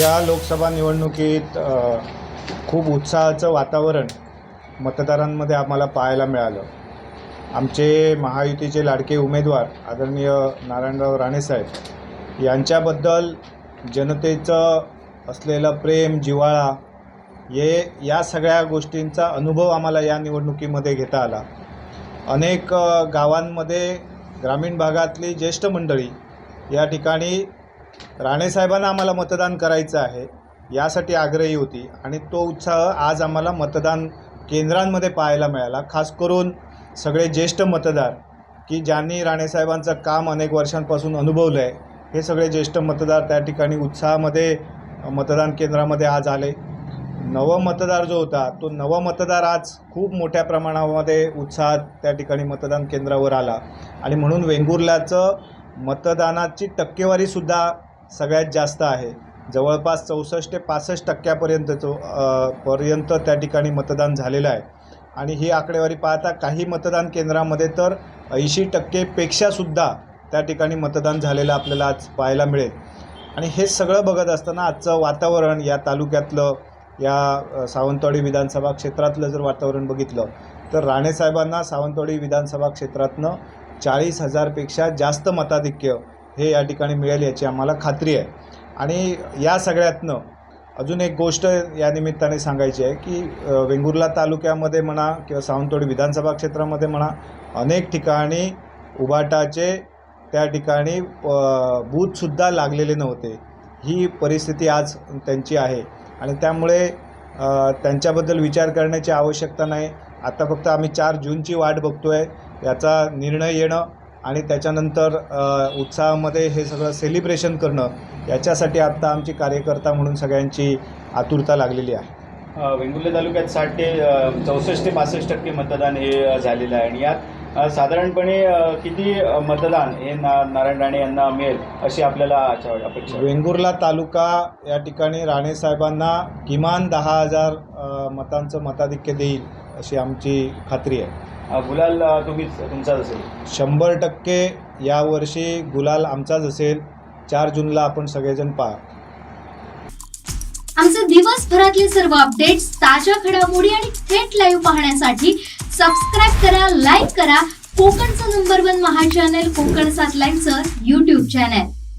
या लोकसभा निवडणुकीत खूप उत्साहाचं वातावरण मतदारांमध्ये आम्हाला पाहायला मिळालं. आमचे महायुतीचे लाडके उमेदवार आदरणीय नारायणराव राणेसाहेब यांच्याबद्दल जनतेचं असलेलं प्रेम जिव्हाळा हे या सगळ्या गोष्टींचा अनुभव आम्हाला या निवडणुकीमध्ये घेता आला. अनेक गावांमध्ये ग्रामीण भागातली ज्येष्ठ मंडळी या ठिकाणी राणेसाहेबांना आम्हाला मतदान करायचं आहे यासाठी आग्रही होती आणि तो उत्साह आज आम्हाला मतदान केंद्रांमध्ये पाहायला मिळाला. खास करून सगळे ज्येष्ठ मतदार की ज्यांनी राणेसाहेबांचं काम अनेक वर्षांपासून अनुभवलं आहे हे सगळे ज्येष्ठ मतदार त्या ठिकाणी उत्साहामध्ये मतदान केंद्रामध्ये आज आले. नवमतदार जो होता तो नव मतदार आज खूप मोठ्या प्रमाणामध्ये उत्साहात त्या ठिकाणी मतदान केंद्रावर आला. आणि म्हणून वेंगुर्ल्याचं मतदानाची टक्केवारीसुद्धा सगळ्यात जास्त आहे. जवळपास चौसष्ट ते पासष्ट टक्क्यापर्यंतचं अ, पर्यंत त्या ठिकाणी मतदान झालेलं आहे. आणि ही आकडेवारी पाहता काही मतदान केंद्रामध्ये तर ऐंशी टक्केपेक्षासुद्धा त्या ठिकाणी मतदान झालेलं आपल्याला आज पाहायला मिळेल. आणि हे सगळं बघत असताना आजचं वातावरण या तालुक्यातलं या सावंतवाडी विधानसभा क्षेत्रातलं जर वातावरण बघितलं तर राणेसाहेबांना सावंतवाडी विधानसभा क्षेत्रातनं चाळीस हजारपेक्षा जास्त मताधिक्य हे या ठिकाणी मिळेल याची आम्हाला खात्री आहे. आणि या सगळ्यातनं अजून एक गोष्ट या निमित्ताने सांगायची आहे की वेंगुर्ला तालुक्यामध्ये म्हणा किंवा सावंतवाडी विधानसभा क्षेत्रामध्ये म्हणा अनेक ठिकाणी उभाटाचे त्या ठिकाणी बूथसुद्धा लागलेले नव्हते. ही परिस्थिती आज त्यांची आहे. आणि त्यामुळे त्यांच्याबद्दल विचार करण्याची आवश्यकता नाही. आता फक्त आम्ही चार जूनची वाट बघतो आहे याचा निर्णय येणं आणि त्याच्यानंतर उत्साहामध्ये हे सगळं सेलिब्रेशन करणं याच्यासाठी आत्ता आमची कार्यकर्ता म्हणून सगळ्यांची आतुरता लागलेली आहे. वेंगुर्ले तालुक्यात साठ ते चौसष्ट ते पासष्ट टक्के मतदान हे झालेलं आहे. आणि यात साधारणपणे किती मतदान हे ना नारायण राणे यांना मिळेल अशी आपल्याला अपेक्षा. वेंगुर्ला तालुका या ठिकाणी राणेसाहेबांना किमान दहा हजार मतांचं मताधिक्य देईल अशी आमची खात्री आहे. गुलाल अ, तुम्हीच तुमचाच असेल. शंभर टक्के यावर्षी गुलाल आमचाच असेल. चार जूनला आपण सगळेजण पहा. आमचे दिवसभरातले सर्व अपडेट्स ताज्या घडामोडी आणि थेट लाईव्ह पाहण्यासाठी सबस्क्राईब करा लाईक करा. कोकणचं नंबर वन महा चॅनल कोकण सात लाईनचं युट्यूब चॅनल